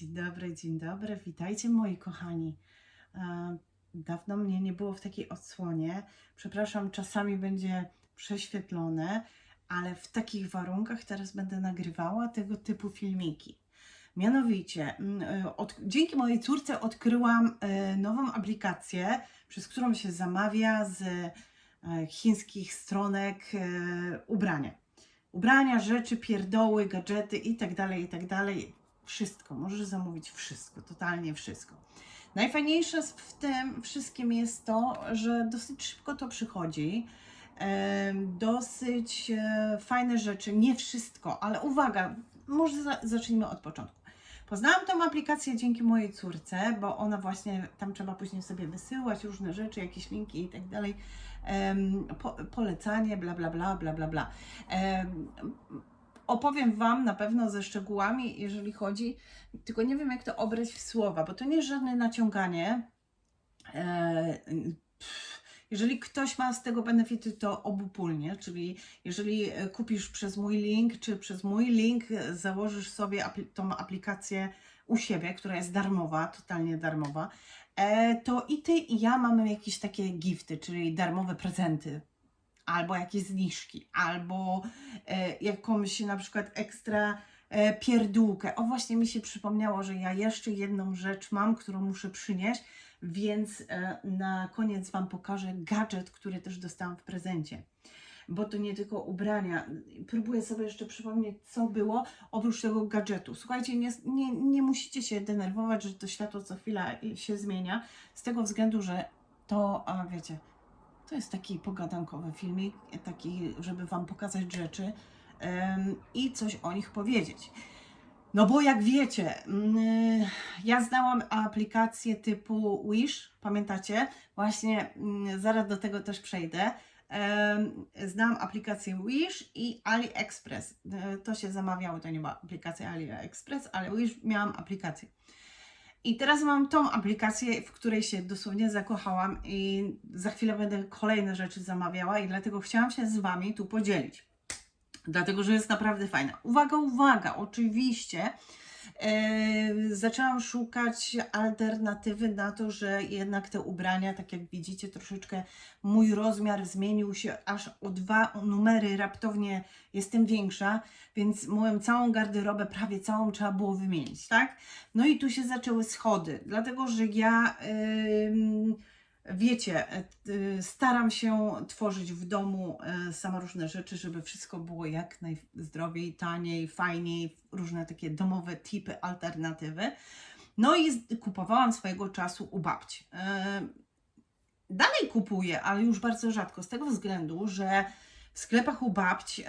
Dzień dobry, dzień dobry. Witajcie moi kochani. E, Dawno mnie nie było w takiej odsłonie. Przepraszam, czasami będzie prześwietlone, ale w takich warunkach teraz będę nagrywała tego typu filmiki. Mianowicie, mm, e, od, dzięki mojej córce odkryłam e, nową aplikację, przez którą się zamawia z chińskich stronek ubrania. Ubrania, rzeczy, pierdoły, gadżety i tak Wszystko, możesz zamówić wszystko, totalnie wszystko. Najfajniejsze w tym wszystkim jest to, że dosyć szybko to przychodzi. Dosyć e, fajne rzeczy, nie wszystko, ale uwaga, może za, zacznijmy od początku. Poznałam tą aplikację dzięki mojej córce, bo ona właśnie, tam trzeba później sobie wysyłać różne rzeczy, jakieś linki i tak dalej, polecanie, bla, bla, bla, bla, bla, bla. Opowiem Wam na pewno ze szczegółami, jeżeli chodzi, tylko nie wiem jak to obrać w słowa, bo to nie jest żadne naciąganie. E, jeżeli ktoś ma z tego benefity, to obopólnie, czyli jeżeli kupisz przez mój link, czy przez mój link założysz sobie tą aplikację u siebie, która jest darmowa, totalnie darmowa, e, to i ty i ja mamy jakieś takie gifty, czyli darmowe prezenty, albo jakieś zniżki, albo e, jakąś na przykład ekstra e, pierdółkę. O właśnie mi się przypomniało, że ja jeszcze jedną rzecz mam, którą muszę przynieść, więc e, na koniec Wam pokażę gadżet, który też dostałam w prezencie. Bo to nie tylko ubrania. Próbuję sobie jeszcze przypomnieć, co było oprócz tego gadżetu. Słuchajcie, nie, nie, nie musicie się denerwować, że to światło co chwila się zmienia, z tego względu, że to, a wiecie, to jest taki pogadankowy filmik, taki, żeby Wam pokazać rzeczy i coś o nich powiedzieć. No bo jak wiecie, mm, ja znałam aplikację typu Wish, pamiętacie? Właśnie mm, zaraz do tego też przejdę. Znam aplikację Wish i AliExpress. E, To się zamawiało, to nie była aplikacja AliExpress, ale Wish miałam aplikację. I teraz mam tą aplikację, w której się dosłownie zakochałam i za chwilę będę kolejne rzeczy zamawiała i dlatego chciałam się z Wami tu podzielić. Dlatego, że jest naprawdę fajna. Uwaga, uwaga, oczywiście zaczęłam szukać alternatywy na to, że jednak te ubrania, tak jak widzicie, troszeczkę mój rozmiar zmienił się aż o dwa numery raptownie jestem większa, więc moją całą garderobę, prawie całą trzeba było wymienić, tak? No i tu się zaczęły schody, dlatego że ja, wiecie, e, y, staram się tworzyć w domu e, sama różne rzeczy, żeby wszystko było jak najzdrowiej, taniej, fajniej, różne takie domowe tipy, alternatywy. No i kupowałam swojego czasu u babci. E, Dalej kupuję, ale już bardzo rzadko, z tego względu, że w sklepach u babci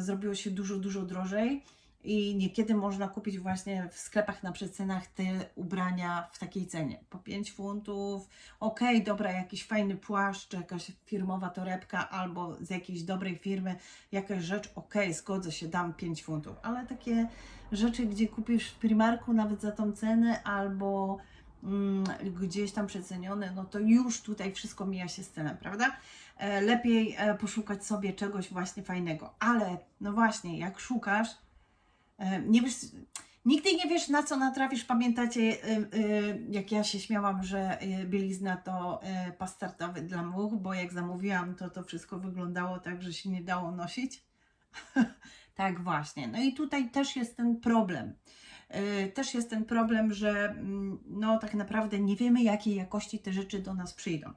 zrobiło się dużo, dużo drożej i niekiedy można kupić właśnie w sklepach na przecenach te ubrania w takiej cenie. Po 5 funtów, okej, dobra, jakiś fajny płaszcz, jakaś firmowa torebka albo z jakiejś dobrej firmy jakaś rzecz, okej, zgodzę się, dam 5 funtów. Ale takie rzeczy, gdzie kupisz w Primarku nawet za tą cenę albo mm, gdzieś tam przecenione, no to już tutaj wszystko mija się z ceną, prawda? E, lepiej e, poszukać sobie czegoś właśnie fajnego. Ale no właśnie, jak szukasz, nie wiesz, nigdy nie wiesz na co natrafisz. Pamiętacie, jak ja się śmiałam, że e, bielizna to e, pas startowy dla much, bo jak zamówiłam, to to wszystko wyglądało tak, że się nie dało nosić. tak właśnie. No i tutaj też jest ten problem. E, Też jest ten problem, że mm, no tak naprawdę nie wiemy jakiej jakości te rzeczy do nas przyjdą.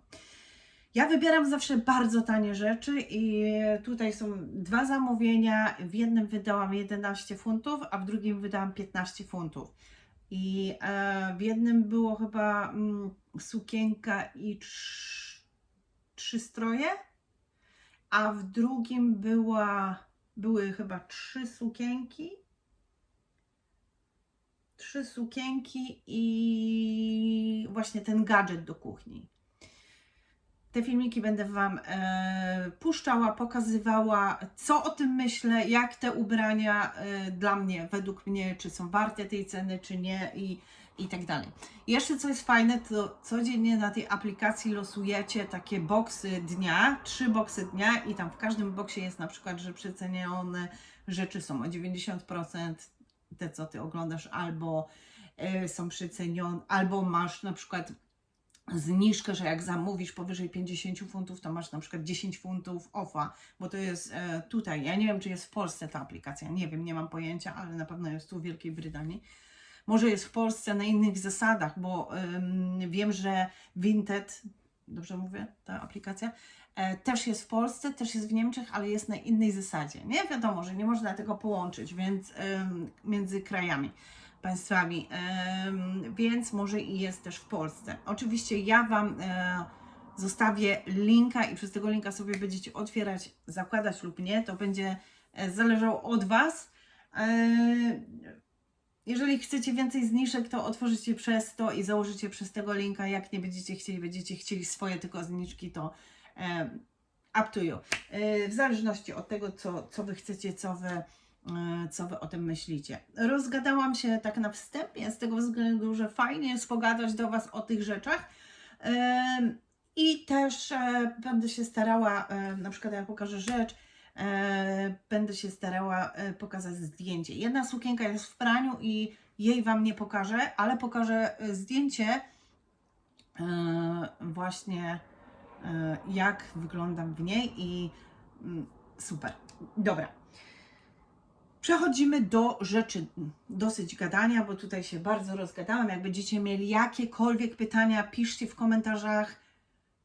Ja wybieram zawsze bardzo tanie rzeczy i tutaj są dwa zamówienia. W jednym wydałam 11 funtów, a w drugim wydałam 15 funtów. I e, w jednym było chyba mm, sukienka i trz, trzy stroje, a w drugim była, były chyba trzy sukienki. Trzy sukienki i właśnie ten gadżet do kuchni. Te filmiki będę Wam e, puszczała, pokazywała, co o tym myślę, jak te ubrania e, dla mnie, według mnie, czy są warte tej ceny, czy nie i, i tak dalej. Jeszcze co jest fajne, to codziennie na tej aplikacji losujecie takie boksy dnia, trzy boksy dnia i tam w każdym boksie jest na przykład, że przecenione rzeczy są o 90%, te co Ty oglądasz, albo e, są przecenione, albo masz na przykład zniżkę, że jak zamówisz powyżej 50 funtów, to masz na przykład 10 funtów offa, bo to jest e, tutaj. Ja nie wiem, czy jest w Polsce ta aplikacja, nie wiem, nie mam pojęcia, ale na pewno jest tu w Wielkiej Brytanii. Może jest w Polsce na innych zasadach, bo wiem, że Vinted, dobrze mówię, ta aplikacja, e, też jest w Polsce, też jest w Niemczech, ale jest na innej zasadzie. Nie wiadomo, że nie można tego połączyć, więc między krajami, państwami, więc może i jest też w Polsce. Oczywiście ja Wam e, zostawię linka i przez tego linka sobie będziecie otwierać, zakładać lub nie, to będzie e, zależało od Was. E, jeżeli chcecie więcej zniżek, to otworzycie przez to i założycie przez tego linka. Jak nie będziecie chcieli, będziecie chcieli swoje tylko zniżki, to up to you. W zależności od tego, co, co Wy chcecie, co Wy, co wy o tym myślicie. Rozgadałam się tak na wstępie z tego względu, że fajnie jest pogadać do Was o tych rzeczach. E, I też e, będę się starała, e, na przykład jak pokażę rzecz, e, będę się starała e, pokazać zdjęcie. Jedna sukienka jest w praniu i jej Wam nie pokażę, ale pokażę e, zdjęcie e, właśnie e, jak wyglądam w niej i mm, super. Dobra. Przechodzimy do rzeczy dosyć gadania, bo tutaj się bardzo rozgadałam. Jak będziecie mieli jakiekolwiek pytania, piszcie w komentarzach.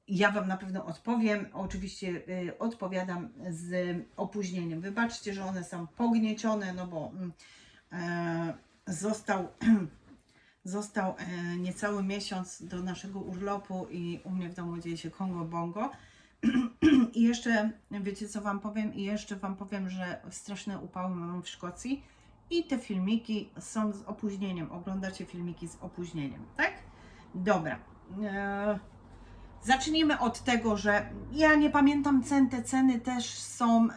Ja Wam na pewno odpowiem. Oczywiście y, odpowiadam z opóźnieniem. Wybaczcie, że one są pogniecione, no bo e, został, został e, niecały miesiąc do naszego urlopu i u mnie w domu dzieje się Kongo Bongo. I jeszcze, wiecie co Wam powiem? I jeszcze Wam powiem, że straszne upały mamy w Szkocji i te filmiki są z opóźnieniem. Oglądacie filmiki z opóźnieniem, tak? Dobra. E, Zacznijmy od tego, że ja nie pamiętam cen, te ceny też są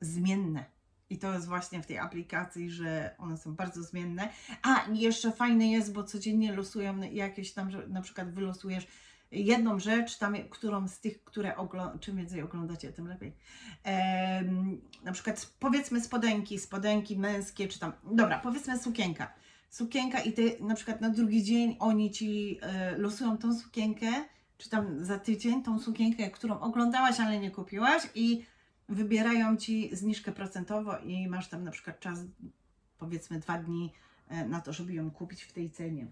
zmienne. I to jest właśnie w tej aplikacji, że one są bardzo zmienne. A jeszcze fajne jest, bo codziennie losują jakieś tam, że na przykład wylosujesz jedną rzecz, tam, którą z tych, które oglądacie, czym więcej oglądacie, tym lepiej. Em, na przykład powiedzmy spodenki, spodenki męskie, czy tam, dobra, powiedzmy sukienka. Sukienka i ty na przykład na drugi dzień oni ci e, losują tą sukienkę, czy tam za tydzień tą sukienkę, którą oglądałaś, ale nie kupiłaś i wybierają ci zniżkę procentową i masz tam na przykład czas, powiedzmy dwa dni e, na to, żeby ją kupić w tej cenie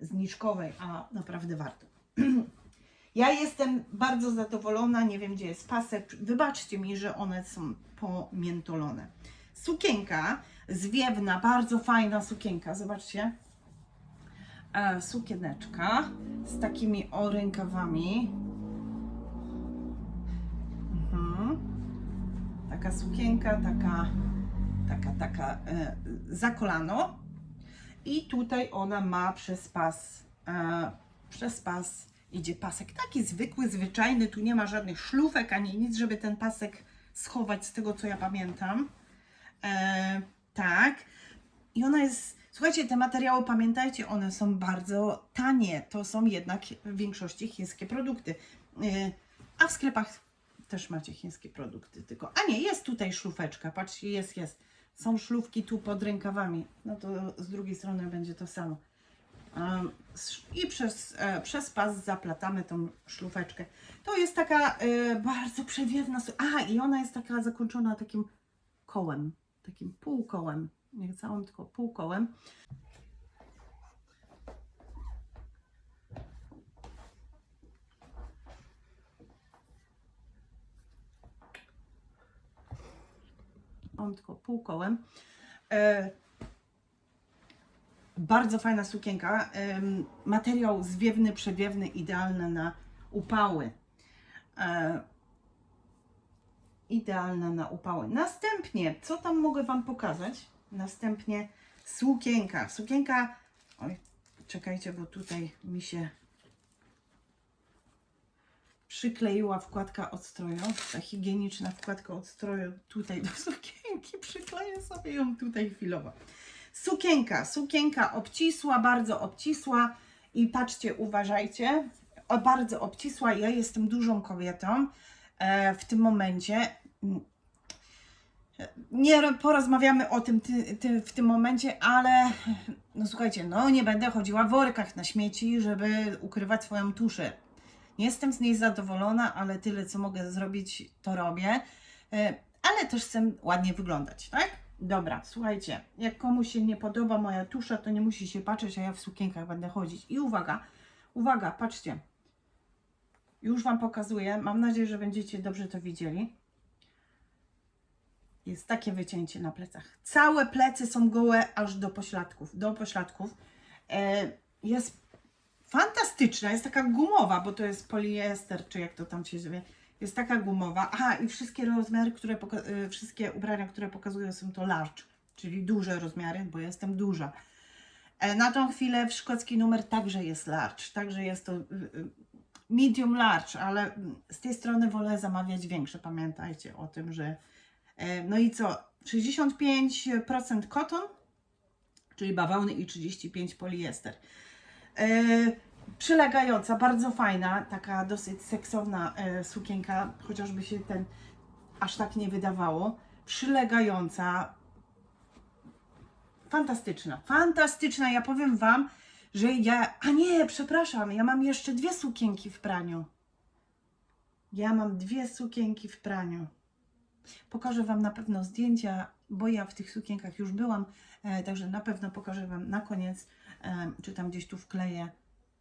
zniżkowej, a naprawdę warto. Ja jestem bardzo zadowolona, nie wiem gdzie jest pasek. Wybaczcie mi, że one są pomiętolone. Sukienka zwiewna, bardzo fajna sukienka, zobaczcie. E, sukieneczka z takimi orękawami. Mhm. Taka sukienka, taka, taka, taka e, za kolano. I tutaj ona ma przez pas, e, przez pas idzie pasek taki zwykły, zwyczajny, tu nie ma żadnych szlufek ani nic, żeby ten pasek schować z tego co ja pamiętam. E, tak. I ona jest, słuchajcie, te materiały, pamiętajcie, one są bardzo tanie. To są jednak w większości chińskie produkty. E, a w sklepach też macie chińskie produkty, tylko. A nie, jest tutaj szlufeczka, patrzcie, jest, jest. Są szlufki tu pod rękawami. No to z drugiej strony będzie to samo. I przez, e, przez pas zaplatamy tą szlufeczkę. To jest taka e, bardzo przewiewna. A, i ona jest taka zakończona takim kołem, takim półkołem. Nie całym, tylko półkołem. On tylko półkołem. Bardzo fajna sukienka. Materiał zwiewny, przewiewny, idealny na upały. E, idealna na upały. Następnie, co tam mogę Wam pokazać? Następnie sukienka. Sukienka. Oj, czekajcie, bo tutaj mi się przykleiła wkładka od stroju. Ta higieniczna wkładka od stroju tutaj do sukienki. Przykleję sobie ją tutaj chwilowo. Sukienka, sukienka obcisła, bardzo obcisła i patrzcie, uważajcie, bardzo obcisła. Ja jestem dużą kobietą e, w tym momencie. Nie porozmawiamy o tym ty, ty, w tym momencie, ale no słuchajcie, no nie będę chodziła w workach na śmieci, żeby ukrywać swoją tuszę. Nie jestem z niej zadowolona, ale tyle co mogę zrobić, to robię. E, Ale też chcę ładnie wyglądać, tak? Dobra, słuchajcie, jak komuś się nie podoba moja tusza, to nie musi się patrzeć, a ja w sukienkach będę chodzić. I uwaga, uwaga, patrzcie. Już Wam pokazuję. Mam nadzieję, że będziecie dobrze to widzieli. Jest takie wycięcie na plecach. Całe plecy są gołe aż do pośladków. Do pośladków. E, jest fantastyczna, jest taka gumowa, bo to jest poliester, czy jak to tam się zwie. Jest taka gumowa. Aha, i wszystkie rozmiary, które y, wszystkie ubrania, które pokazują są to large, czyli duże rozmiary, bo jestem duża. E, Na tą chwilę w szkocki numer także jest large, także jest to y, y, medium large, ale mm, z tej strony wolę zamawiać większe. Pamiętajcie o tym, że e, no i co? 65% koton, czyli bawełny i 35 poliester. E, przylegająca, bardzo fajna, taka dosyć seksowna e, sukienka, chociażby się ten aż tak nie wydawało. Przylegająca, fantastyczna, fantastyczna. Ja powiem Wam, że ja. A nie, przepraszam, ja mam jeszcze dwie sukienki w praniu. Ja mam dwie sukienki w praniu. Pokażę Wam na pewno zdjęcia, bo ja w tych sukienkach już byłam, e, także na pewno pokażę Wam na koniec, e, czy tam gdzieś tu wkleję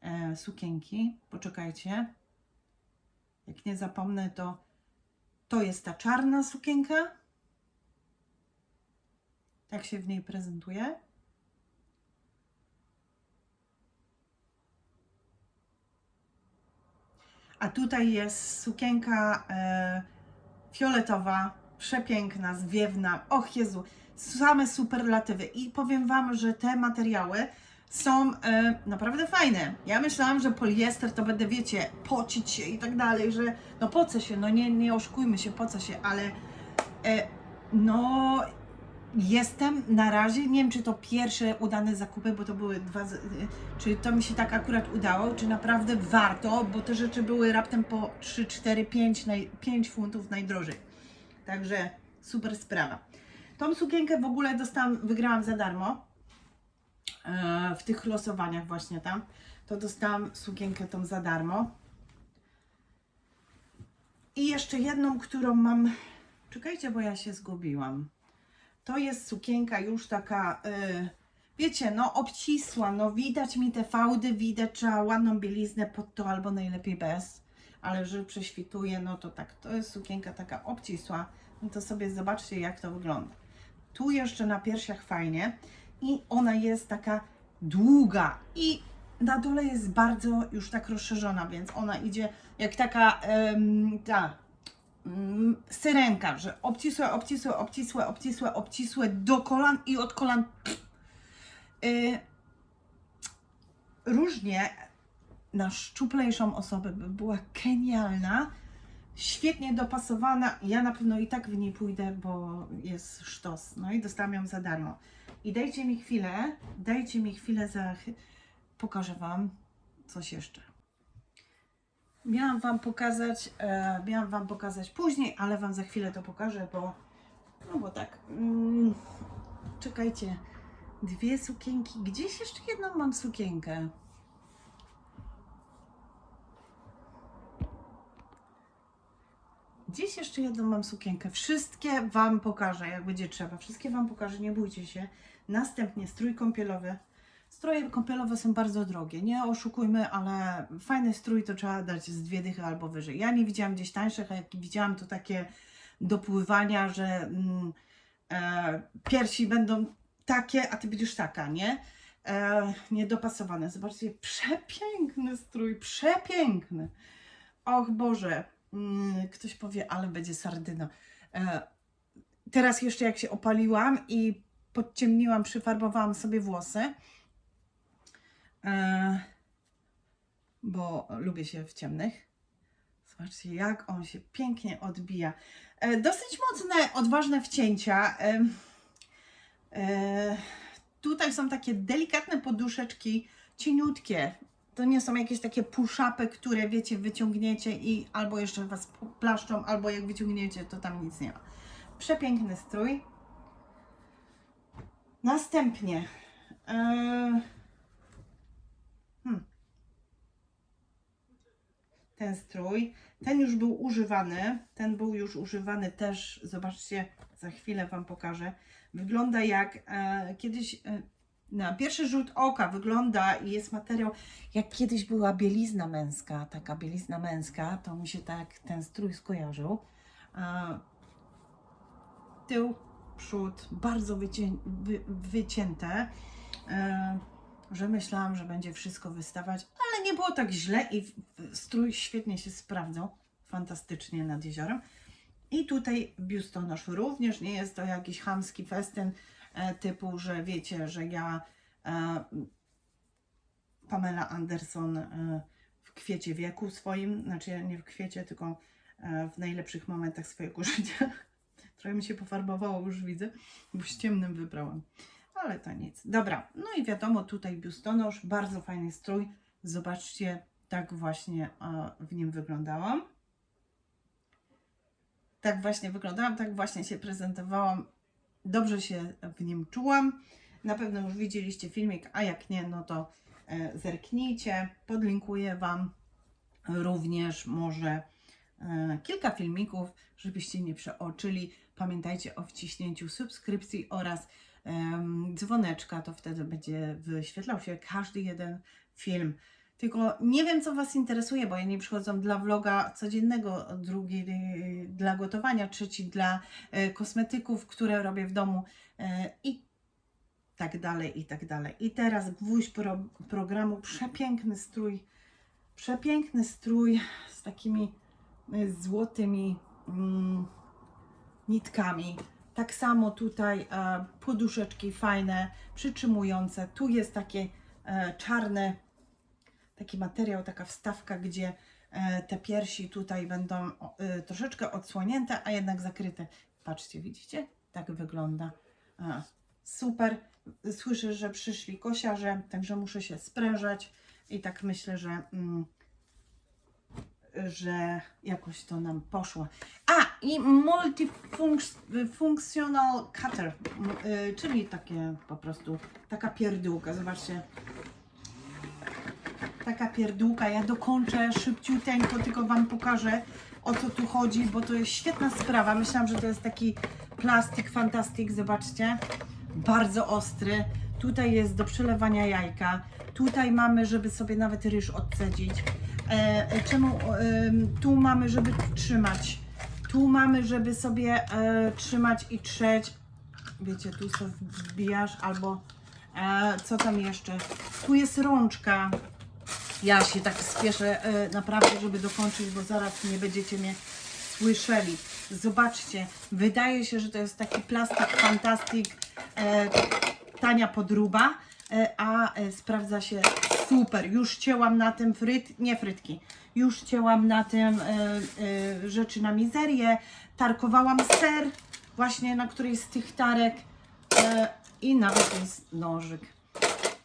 e, sukienki. Poczekajcie. Jak nie zapomnę, to to jest ta czarna sukienka. Tak się w niej prezentuje. A tutaj jest sukienka e, fioletowa, przepiękna, zwiewna. Och Jezu, same superlatywy. I powiem Wam, że te materiały są e, naprawdę fajne. Ja myślałam, że poliester to będę, wiecie, pocić się i tak dalej, że no po co się, no nie, nie oszukujmy się, po co się, ale e, no jestem na razie, nie wiem czy to pierwsze udane zakupy, bo to były dwa, y, czy to mi się tak akurat udało, czy naprawdę warto, bo te rzeczy były raptem po 3, 4, 5, naj, 5 funtów najdrożej. Także super sprawa. Tą sukienkę w ogóle dostałam, wygrałam za darmo e, w tych losowaniach właśnie tam. To dostałam sukienkę tą za darmo. I jeszcze jedną, którą mam. Czekajcie, bo ja się zgubiłam. To jest sukienka już taka, y, wiecie, no obcisła, no widać mi te fałdy, widać, trzeba ładną bieliznę pod to albo najlepiej bez, ale że prześwituje, no to tak, to jest sukienka taka obcisła, no to sobie zobaczcie jak to wygląda. Tu jeszcze na piersiach fajnie i ona jest taka długa i na dole jest bardzo już tak rozszerzona, więc ona idzie jak taka em, ta mm, syrenka, że obcisłe, obcisłe, obcisłe, obcisłe, obcisłe do kolan i od kolan. Y, różnie na szczuplejszą osobę by była genialna, świetnie dopasowana. Ja na pewno i tak w niej pójdę, bo jest sztos. No i dostałam ją za darmo. I dajcie mi chwilę, dajcie mi chwilę, za... pokażę Wam coś jeszcze. Miałam Wam pokazać, e, miałam Wam pokazać później, ale Wam za chwilę to pokażę, bo no bo tak, mm, czekajcie, dwie sukienki, gdzieś jeszcze jedną mam sukienkę. Gdzieś jeszcze jedną mam sukienkę. Wszystkie Wam pokażę, jak będzie trzeba. Wszystkie Wam pokażę, nie bójcie się. Następnie strój kąpielowy. Stroje kąpielowe są bardzo drogie, nie oszukujmy, ale fajny strój to trzeba dać z dwie dychy albo wyżej. Ja nie widziałam gdzieś tańszych, a jak widziałam to takie dopływania, że mm, e, piersi będą takie, a ty będziesz taka, nie? E, niedopasowane. Zobaczcie, przepiękny strój, przepiękny. Och Boże, mm, ktoś powie, ale będzie sardyna. E, teraz jeszcze jak się opaliłam i podciemniłam, przyfarbowałam sobie włosy, e, bo lubię się w ciemnych. Zobaczcie, jak on się pięknie odbija. E, dosyć mocne, odważne wcięcia. E, tutaj są takie delikatne poduszeczki, cieniutkie. To nie są jakieś takie push-upy, które wiecie, wyciągniecie i albo jeszcze was plaszczą, albo jak wyciągniecie, to tam nic nie ma. Przepiękny strój. Następnie. e, hmm, ten strój. Ten już był używany. Ten był już używany też. Zobaczcie, za chwilę Wam pokażę. Wygląda jak e, kiedyś. E, na pierwszy rzut oka wygląda i jest materiał, jak kiedyś była bielizna męska, taka bielizna męska, to mi się tak ten strój skojarzył. E, tył, przód, bardzo wycię, wy, wycięte, e, że myślałam, że będzie wszystko wystawać, ale nie było tak źle i strój świetnie się sprawdzał, fantastycznie nad jeziorem. I tutaj biustonosz również nie jest to jakiś chamski festyn e, typu, że wiecie, że ja e, Pamela Anderson w kwiecie wieku swoim, znaczy nie w kwiecie, tylko w najlepszych momentach swojego życia. Trochę mi się pofarbowało, już widzę, bo z ciemnym wybrałam. Ale to nic. Dobra, no i wiadomo, tutaj biustonosz, bardzo fajny strój. Zobaczcie, tak właśnie e, w nim wyglądałam. Tak właśnie wyglądałam, tak właśnie się prezentowałam. Dobrze się w nim czułam. Na pewno już widzieliście filmik, a jak nie, no to e, zerknijcie. Podlinkuję Wam również może kilka filmików, żebyście nie przeoczyli. Pamiętajcie o wciśnięciu subskrypcji oraz dzwoneczka, to wtedy będzie wyświetlał się każdy jeden film. Tylko nie wiem, co Was interesuje, bo jedni przychodzą dla vloga codziennego, drugi dla gotowania, trzeci dla e, kosmetyków, które robię w domu e, i tak dalej, i tak dalej. I teraz gwóźdź pro, programu, przepiękny strój, przepiękny strój z takimi e, złotymi mm, nitkami. Tak samo tutaj e, poduszeczki fajne, przytrzymujące. Tu jest takie e, czarne, taki materiał, taka wstawka, gdzie e, te piersi tutaj będą troszeczkę odsłonięte, a jednak zakryte. Patrzcie, widzicie? Tak wygląda. Super. Słyszę, że przyszli kosiarze, także muszę się sprężać i tak myślę, że, mm, że jakoś to nam poszło. A, i multifunctional cutter, y, czyli takie po prostu, taka pierdółka. Zobaczcie, taka pierdółka. Ja dokończę szybciuteńko, tylko Wam pokażę o co tu chodzi, bo to jest świetna sprawa. Myślałam, że to jest taki plastik fantastik, zobaczcie. Bardzo ostry. Tutaj jest do przelewania jajka. Tutaj mamy, żeby sobie nawet ryż odcedzić. E, e, czemu? em, tu mamy, żeby trzymać. Tu mamy, żeby sobie e, trzymać i trzeć. Wiecie, tu sobie wbijasz albo e, co tam jeszcze? Tu jest rączka. Ja się tak spieszę naprawdę, żeby dokończyć, bo zaraz nie będziecie mnie słyszeli. Zobaczcie, wydaje się, że to jest taki plastik fantastik, e, tania podruba, e, a e, sprawdza się super. Już cięłam na tym fryt, nie frytki, już cięłam na tym e, e, rzeczy na mizerię, tarkowałam ser właśnie na którejś z tych tarek e, i nawet jest nożyk.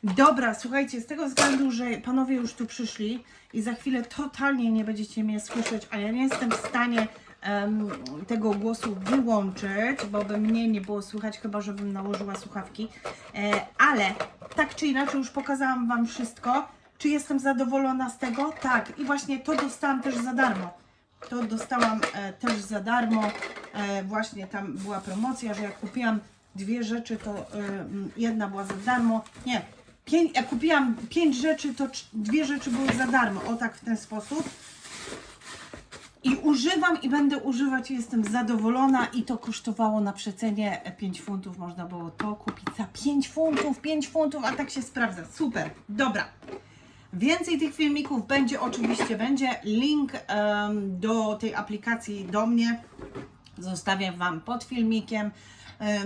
Dobra, słuchajcie, z tego względu, że panowie już tu przyszli i za chwilę totalnie nie będziecie mnie słyszeć, a ja nie jestem w stanie em, tego głosu wyłączyć, bo by mnie nie było słychać, chyba żebym nałożyła słuchawki. E, ale tak czy inaczej już pokazałam Wam wszystko. Czy jestem zadowolona z tego? Tak. I właśnie to dostałam też za darmo. To dostałam e, też za darmo. E, właśnie tam była promocja, że jak kupiłam dwie rzeczy, to e, jedna była za darmo. Nie, jak kupiłam pięć rzeczy, to dwie rzeczy były za darmo. O tak w ten sposób. I używam i będę używać jestem zadowolona i to kosztowało na przecenie 5 funtów. Można było to kupić za 5 funtów, 5 funtów, a tak się sprawdza. Super, dobra. Więcej tych filmików będzie oczywiście, będzie link em, do tej aplikacji do mnie. Zostawię Wam pod filmikiem.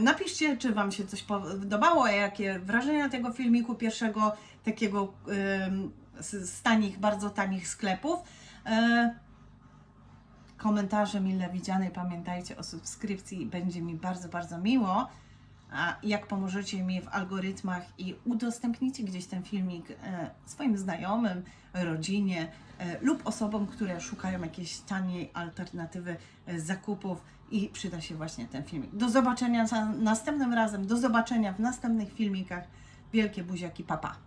Napiszcie, czy Wam się coś podobało, jakie wrażenia tego filmiku pierwszego, takiego em, z, tanich, bardzo tanich sklepów. E, komentarze mile widziane. Pamiętajcie o subskrypcji, będzie mi bardzo, bardzo miło. a jak pomożecie mi w algorytmach i udostępnicie gdzieś ten filmik e, swoim znajomym, rodzinie e, lub osobom, które szukają jakiejś taniej alternatywy e, zakupów i przyda się właśnie ten filmik. Do zobaczenia następnym razem, do zobaczenia w następnych filmikach. Wielkie buziaki, papa.